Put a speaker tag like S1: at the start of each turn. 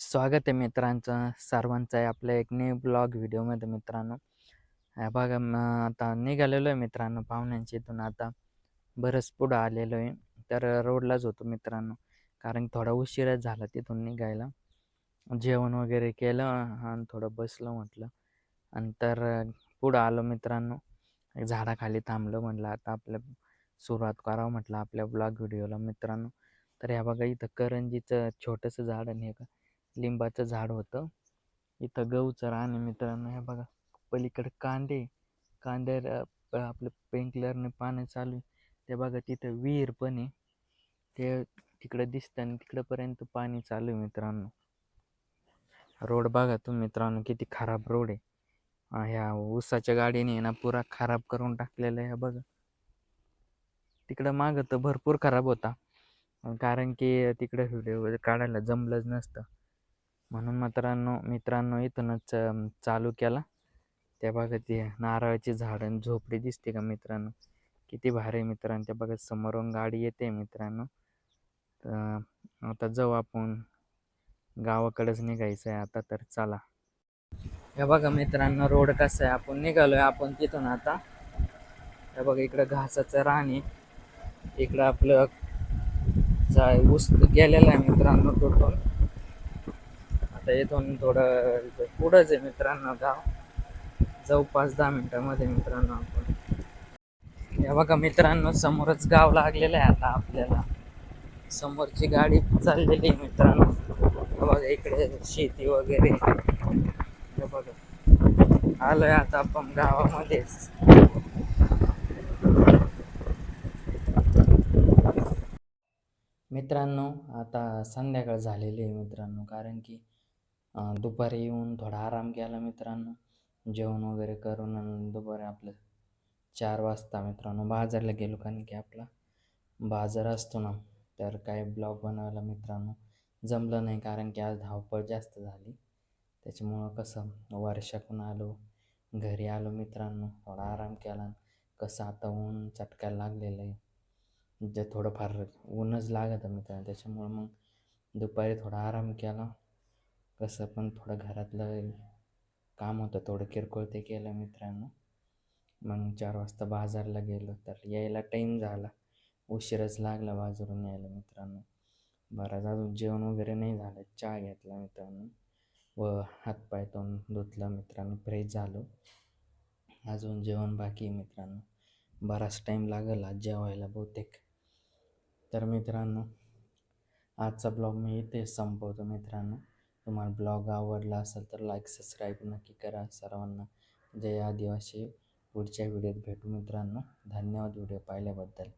S1: स्वागत आहे मित्रांचं. सर्वांचं आहे आपल्या एक न्यू ब्लॉग व्हिडिओमध्ये मित्रांनो. ह्या बघा आता निघालेलो आहे मित्रांनो पाहुण्यांची इथून. आता बरंच पुढं आलेलो आहे. तर रोडलाच होतो मित्रांनो. कारण थोडा उशीरच झाला तिथून निघायला. जेवण वगैरे केलं आणि थोडं बसलं म्हटलं. आणि तर पुढं आलो मित्रांनो. झाडाखाली थांबलं म्हटलं. आता आपल्या सुरुवात करावं म्हटलं आपल्या ब्लॉग व्हिडिओला मित्रांनो. तर ह्या बघा इथं करंजीचं छोटंसं झाड आणि हे का? लिंबाचं झाड होतं. इथं गहूचं रान आहे मित्रांनो. हे बघा पलीकडे कांदे कांदे आपलं पेंकलरने पाणी चालू आहे. ते बघा तिथं विहीर पण आहे. ते तिकडं दिसतं आणि तिकडंपर्यंत पाणी चालू आहे मित्रांनो. रोड बघा तुम्ही मित्रांनो किती खराब रोड आहे. ह्या ऊसाच्या गाडीने ना पुरा खराब करून टाकलेलं आहे बघा. तिकडं मागं तर भरपूर खराब होता. कारण की तिकडं व्हिडिओ काढायला जमलंच नसतं. म्हणून मित्रांनो मित्रांनो इथूनच चालू केला. त्या बघा ती नारळाची झाड आणि झोपडी दिसते का मित्रांनो? किती भारी मित्रांनो. त्या बघा समोरून गाडी येते मित्रांनो. तर आता जाऊ आपण. गावाकडेच निघायचं आहे आता तर चला. हे बघा मित्रांनो रोड कसा आहे? आपण निघालोय. आपण तिथून आता. हे बघा इकडं घासाचं राणी. इकडं आपलं जा ऊस गेलेला आहे मित्रांनो तुटून. आता इथून थोडं पुढंच आहे मित्रांनो गाव जाऊ पाच दहा मिनिटामध्ये मित्रांनो आपण हे बघा मित्रांनो समोरच गाव लागलेलं आहे आता आपल्याला. समोरची गाडी चाललेली आहे मित्रांनो. बघा इकडे शेती वगैरे. हे बघा. आलोय आता आपण गावामध्येच. मित्रांनो आता संध्याकाळ झालेली आहे मित्रांनो कारण की दुपारी येऊन थोडा आराम केला मित्रांनो. जेवण वगैरे करून आणि दुपारी आपलं चार वाजता मित्रांनो बाजारला गेलो कारण की आपला बाजार असतो ना तर काय ब्लॉग बनवायला मित्रांनो जमलं नाही कारण की आज धावपळ जास्त झाली. त्याच्यामुळं कसं वर्षाकून आलो घरी आलो मित्रांनो थोडा आराम केला कसं आता ऊन चटकायला लागलेलं आहे. जे थोडंफार ऊनच लागत मित्रांनो त्याच्यामुळं मग दुपारी थोडा आराम केला. कसं पण थोडं घरातलं काम होतं थोडं किरकोळ ते केलं मित्रांनो. मग चार वाजता बाजारला गेलो तर यायला टाईम झाला. उशीरच लागला बाजारून यायला मित्रांनो. बराच अजून जेवण वगैरे नाही झालं. चहा घेतला मित्रांनो व हातपाय तोंड धुतला मित्रांनो. फ्रेश झालो. अजून जेवण बाकी मित्रांनो. बराच टाईम लागेल आज जेवायला बहुतेक. तर मित्रांनो आजचा ब्लॉग मी इथे संपवतो मित्रांनो. तुम्हाला ब्लॉग आवडला असेल तर लाईक सबस्क्राईब नक्की करा सर्वांना. जय आदिवासी. पुढच्या व्हिडिओत भेटू मित्रांनो. धन्यवाद व्हिडिओ पाहिल्याबद्दल.